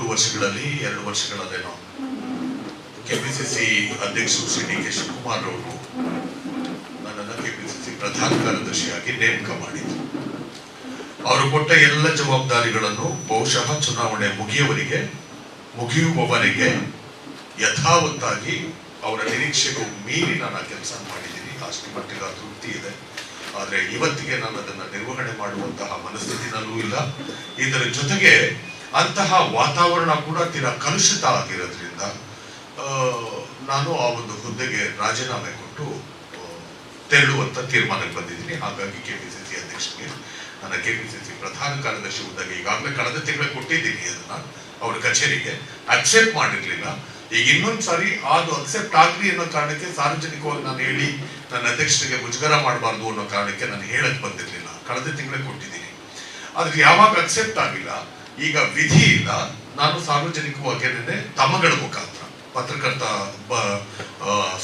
ಮೂರು ವರ್ಷಗಳಲ್ಲಿ, ಎರಡು ವರ್ಷಗಳಲ್ಲೇನೋ. ಕೆಪಿಸಿಸಿ ಅಧ್ಯಕ್ಷರು ಶ್ರೀ ಡಿ ಕೆ ಶಿವಕುಮಾರ್ ಅವರು ನನ್ನನ್ನು ಸಿ ಪ್ರಧಾನ ಕಾರ್ಯದರ್ಶಿಯಾಗಿ ನೇಮಕ ಮಾಡಿದ್ರು. ಅವರು ಕೊಟ್ಟ ಎಲ್ಲ ಜವಾಬ್ದಾರಿಗಳನ್ನು ಬಹುಶಃ ಚುನಾವಣೆ ಮುಗಿಯವರಿಗೆ ಮುಗಿಯುವವರಿಗೆ ಯಥಾವತ್ತಾಗಿ ಅವರ ನಿರೀಕ್ಷೆಗೂ ಮೀರಿ ನಾನು ಕೆಲಸ ಮಾಡಿದ್ದೀನಿ. ಅಷ್ಟು ಮಟ್ಟಿಗೆ ತೃಪ್ತಿ ಇದೆ. ಆದರೆ ಇವತ್ತಿಗೆ ನಾನು ಅದನ್ನು ನಿರ್ವಹಣೆ ಮಾಡುವಂತಹ ಮನಸ್ಥಿತಿನಲ್ಲೂ ಇಲ್ಲ. ಇದರ ಜೊತೆಗೆ ಅಂತಹ ವಾತಾವರಣ ಕೂಡ ತೀರಾ ಕಲುಷಿತ ಆಗಿರೋದ್ರಿಂದ ನಾನು ಆ ಒಂದು ಹುದ್ದೆಗೆ ರಾಜೀನಾಮೆ ಕೊಟ್ಟು ತೆರಳುವಂತ ತೀರ್ಮಾನಕ್ಕೆ ಬಂದಿದ್ದೀನಿ. ಹಾಗಾಗಿ ಕೆಪಿಸಿಸಿ ಅಧ್ಯಕ್ಷರಿಗೆ ನನ್ನ ಕೆಪಿಸಿಸಿ ಪ್ರಧಾನ ಕಾರ್ಯದರ್ಶಿ ಹುದ್ದೆಗೆ ಈಗಾಗಲೇ ಕಳೆದ ತಿಂಗಳ ಕೊಟ್ಟಿದ್ದೀನಿ ಅದನ್ನ, ಅವರ ಕಚೇರಿಗೆ. ಅಕ್ಸೆಪ್ಟ್ ಮಾಡಿರ್ಲಿಲ್ಲ. ಈಗ ಇನ್ನೊಂದು ಸಾರಿ ಅದು ಅಕ್ಸೆಪ್ಟ್ ಆಗ್ಲಿ ಅನ್ನೋ ಕಾರಣಕ್ಕೆ ಸಾರ್ವಜನಿಕವಾಗಿ ನಾನು ಹೇಳಿ, ನನ್ನ ಅಧ್ಯಕ್ಷರಿಗೆ ಮುಜುಗರ ಮಾಡಬಾರ್ದು ಅನ್ನೋ ಕಾರಣಕ್ಕೆ ನಾನು ಹೇಳಕ್ ಬಂದಿರಲಿಲ್ಲ. ಕಳೆದ ತಿಂಗಳೇ ಕೊಟ್ಟಿದ್ದೀನಿ. ಅದಕ್ಕೆ ಯಾವಾಗ ಅಕ್ಸೆಪ್ಟ್ ಆಗಿಲ್ಲ ಈಗ ವಿಧಿ ಇಲ್ಲ. ನಾನು ಸಾರ್ವಜನಿಕವಾಗಿ ಏನಿದೆ ತಮ್ಮಗಳ ಮುಖಾಂತರ, ಪತ್ರಕರ್ತ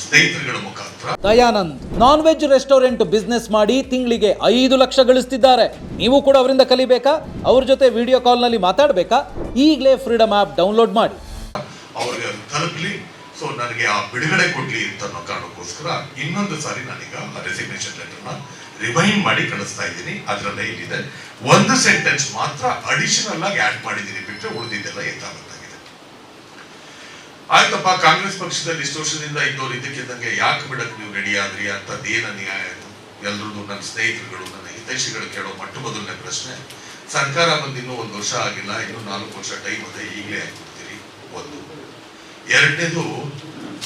ಸ್ನೇಹಿತರುಗಳ ಮುಖಾಂತರ. Dayanand non veg restaurant business ಮಾಡಿ ತಿಂಗಳಿಗೆ ಐದು ಲಕ್ಷ ಗಳಿಸ್ತಿದ್ದಾರೆ. ನೀವು ಕೂಡ ಅವರಿಂದ ಕಲಿಬೇಕಾ? ಅವ್ರ ಜೊತೆ ವಿಡಿಯೋ ಕಾಲ್ನಲ್ಲಿ ಮಾತಾಡಬೇಕಾ? ಈಗಲೇ ಫ್ರೀಡಮ್ ಆ್ಯಪ್ ಡೌನ್ಲೋಡ್ ಮಾಡಿ ಅವ್ರಿಗೆ ಅದು ತಲುಪಲಿ ಸೊ ನನಗೆ ಆ ಬಿಡುಗಡೆ ಕೊಡ್ಲಿ ಅಂತ ಅನ್ನೋ ಕಾರಣಕ್ಕೋಸ್ಕರ ಇನ್ನೊಂದು ಸಾರಿ ನಾನೀಗ ರೆಸಿಗ್ನೇಷನ್ ಲೆಟರ್ನ ರಿಮೈಂಡ್ ಮಾಡಿ ಕಳಿಸ್ತಾ ಇದ್ದೀನಿ. ಅದರಲ್ಲೇ ಇಲ್ಲಿದೆ. ಒಂದು ಸೆಂಟೆನ್ಸ್ ಮಾತ್ರ ಅಡಿಷನಲ್ ಆಗಿ ಆಡ್ ಮಾಡಿದ್ದೀನಿ ಬಿಟ್ಟರೆ ಉಳಿದಿದ್ದೆಲ್ಲ ಎತ್ತಾಗತ್ತಾಗಿದೆ ಆಯ್ತಪ್ಪ, ಕಾಂಗ್ರೆಸ್ ಪಕ್ಷದಲ್ಲಿ ಇಷ್ಟು ವರ್ಷದಿಂದ ಇದ್ದವ್ರು ಇದಕ್ಕಿದ್ದಂಗೆ ಯಾಕೆ ಬಿಡಕ್ಕೆ ನೀವು ರೆಡಿ ಆದ್ರಿ? ಅಂತ ಏನ ನ್ಯಾಯ ಎಲ್ಲರದು ನನ್ನ ಸ್ನೇಹಿತರುಗಳು, ನನ್ನ ಹಿತೈಷಿಗಳು ಕೇಳೋ ಮೊಟ್ಟ ಮೊದಲನೇ ಪ್ರಶ್ನೆ. ಸರ್ಕಾರ ಬಂದಿನ್ನೂ ಒಂದು ವರ್ಷ ಆಗಿಲ್ಲ. ಇನ್ನೂ ನಾಲ್ಕು ವರ್ಷ ಟೈಮ್ ಅದೇ ಈಗಲೇ ಹಾಕ್ಬಿಡ್ತೀರಿ ಒಂದು. ಎರಡನೇದು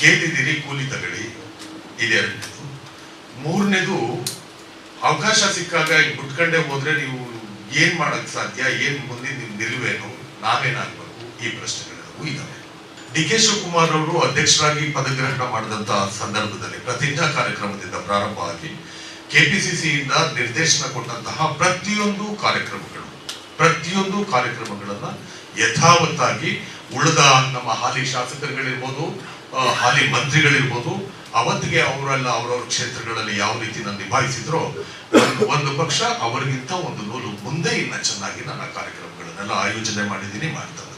ಕೇಳಿದಿರಿ, ಕೂಲಿ ತಗಳಿ ಇದೆ ಎರಡನೇದು. ಮೂರನೇದು ಅವಕಾಶ ಸಿಕ್ಕಾಗ ಬಿಟ್ಕೊಂಡೆ ಹೋದ್ರೆ ನೀವು ಏನ್ ಮಾಡಕ್ ಸಾಧ್ಯ, ಏನ್ ಮುಂದಿನ ನಿಮ್ ನಿಲುವೇನು, ನಾವೇನಾಗ್ಬೇಕು? ಈ ಪ್ರಶ್ನೆಗಳೆಲ್ಲವೂ ಇದಾವೆ. ಡಿ ಕೆ ಶಿವಕುಮಾರ್ ಅವರು ಅಧ್ಯಕ್ಷರಾಗಿ ಪದಗ್ರಹಣ ಮಾಡಿದಂತ ಸಂದರ್ಭದಲ್ಲಿ ಪ್ರತಿಜ್ಞಾ ಕಾರ್ಯಕ್ರಮದಿಂದ ಪ್ರಾರಂಭ ಆಗಿ ಕೆಪಿಸಿಸಿಯಿಂದ ನಿರ್ದೇಶನ ಕೊಟ್ಟಂತಹ ಪ್ರತಿಯೊಂದು ಕಾರ್ಯಕ್ರಮಗಳು, ಪ್ರತಿಯೊಂದು ಕಾರ್ಯಕ್ರಮಗಳನ್ನ ಯಥಾವತ್ತಾಗಿ ಉಳಿದ ನಮ್ಮ ಹಾಲಿ ಶಾಸಕರುಗಳಿರ್ಬೋದು ಹಾಲಿ ಮಂತ್ರಿಗಳಿರ್ಬೋದು, ಅವತ್ತಿಗೆ ಅವರೆಲ್ಲ ಅವರವ್ರ ಕ್ಷೇತ್ರಗಳಲ್ಲಿ ಯಾವ ರೀತಿ ನಾನು ನಿಭಾಯಿಸಿದ್ರು, ಒಂದು ಪಕ್ಷ ಅವರಿಗಿಂತ ಒಂದು ನೂಲು ಮುಂದೆ ಇನ್ನ ಚೆನ್ನಾಗಿ ನನ್ನ ಕಾರ್ಯಕ್ರಮಗಳನ್ನೆಲ್ಲ ಆಯೋಜನೆ ಮಾಡಿದ್ದೀನಿ ಮಾಡ್ತಾರೆ